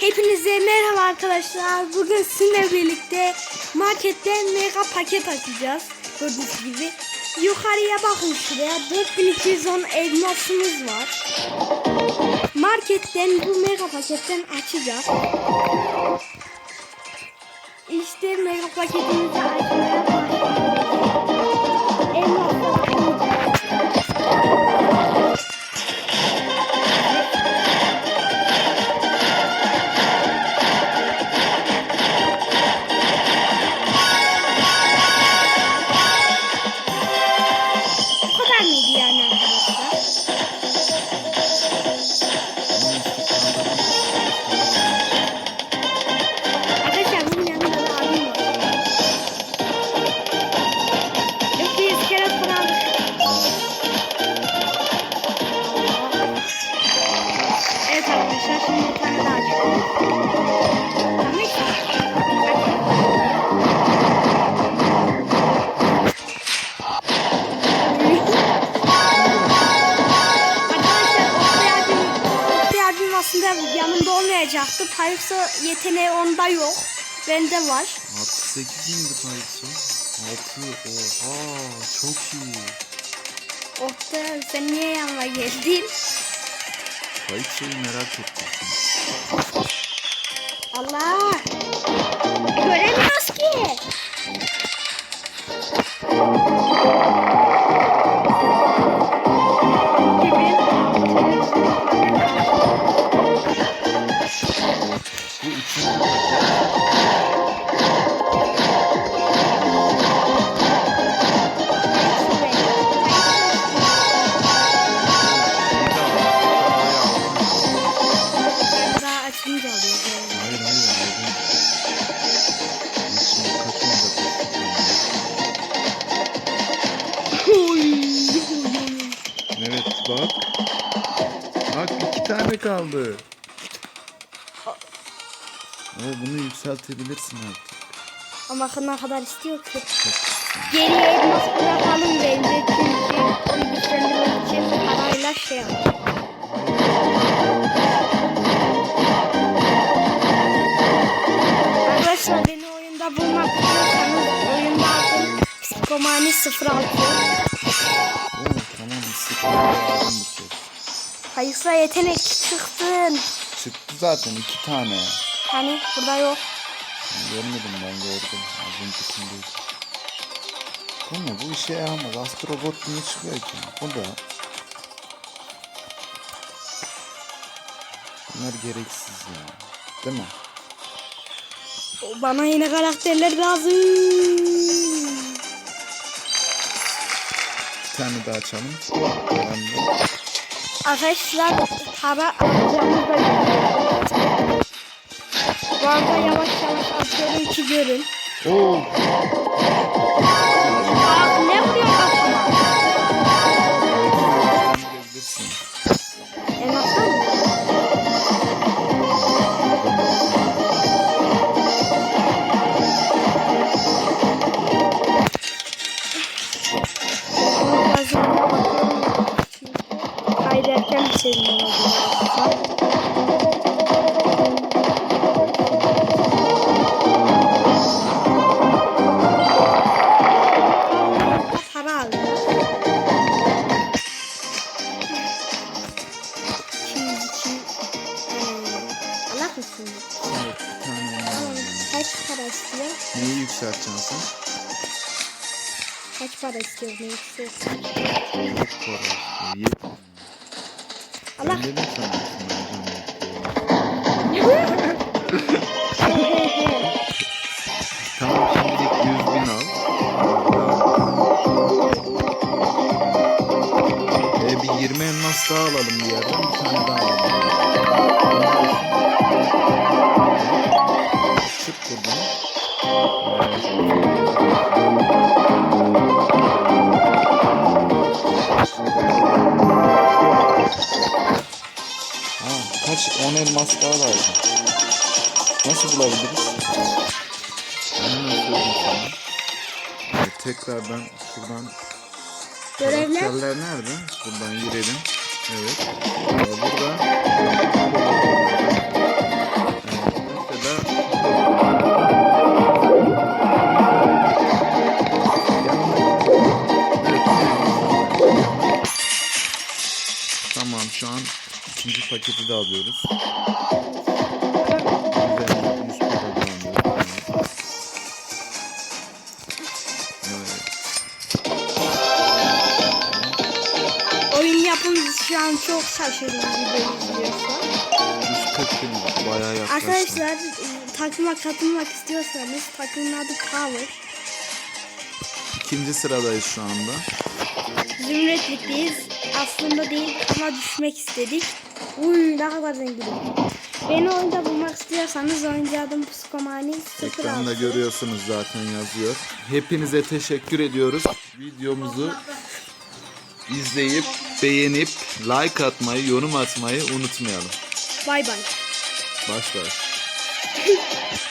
Hepinize merhaba arkadaşlar. Bugün sizinle birlikte marketten mega paket açacağız. Gördüğünüz gibi. Yukarıya bakın şuraya. 4210 elmasımız var. Marketten bu mega paketten açacağız. İşte mega paketimizi açmaya başlıyoruz. Olmayacaktı. Payıksa yeteneği onda yok. Bende var. 68 miydi Payso? 6 oha çok iyi. Oktay sen niye yanıma geldin? Payso'yu merak ettim. Allah! kaldı. Ama bunu yükseltebilirsin artık. Ama ne kadar istiyor ki. Geriye elmas bırakalım bence çünkü bilgisayarlar için parayla şey. Arkadaşlar beni oyunda bulmak istiyorsanız oyunda adım psikomani 06. Evet, tamam, psikomani 06. Hayırsla yetenek çıktın. Çıktı zaten iki tane. Hani burada yok. Ben görmedim ben gördüm. Az önce kimdeydi. Bu ne? Bu işe yaramaz. Astrobot niye çıkıyor ki? Bu da. Bunlar gereksiz ya. Değil mi? Bana yine karakterler lazım. Bir tane daha açalım. Beğendim. Arkadaşlar para alacağımız da Bu arada yavaş yavaş atıyorum ki görün. Oo! Bir tane ondan Tamam. alalım. Kaç para istiyor? Neyi yükselteceksin sen? Kaç para? Ne istiyor? Çok para istiyor. Yetmiyor. Allah. Ben dedim sana aslında hocam. Tamam şimdilik 100 bin al. Ee, bir 20 elmas daha alalım bir yerden. Bir tane daha alalım. Çık buradan. Ha, Kaç 10 elmas daha lazım. Nasıl bulabiliriz? Evet, tekrardan şuradan Görevler. Karakterler nerede? Buradan girelim. Evet. Ee, burada ee, mesela Tamam şu an paketi de alıyoruz. Üzerine 100 para da alıyoruz. Evet. Oyun yapımcısı şu an çok şaşırdı videoyu izliyorsa. 140 bin bayağı yaklaştı. Arkadaşlar e, takıma katılmak istiyorsanız takımın adı Power. İkinci sıradayız şu anda. Zümrütlikteyiz. Aslında değil ama düşmek istedik. Uy ne kadar zenginim. Beni oyunda bulmak istiyorsanız oyuncu adım Psikomani 06. Ekranda görüyorsunuz zaten yazıyor. Hepinize teşekkür ediyoruz. Videomuzu izleyip, beğenip, like atmayı, yorum atmayı unutmayalım. Bay bay. Baş baş.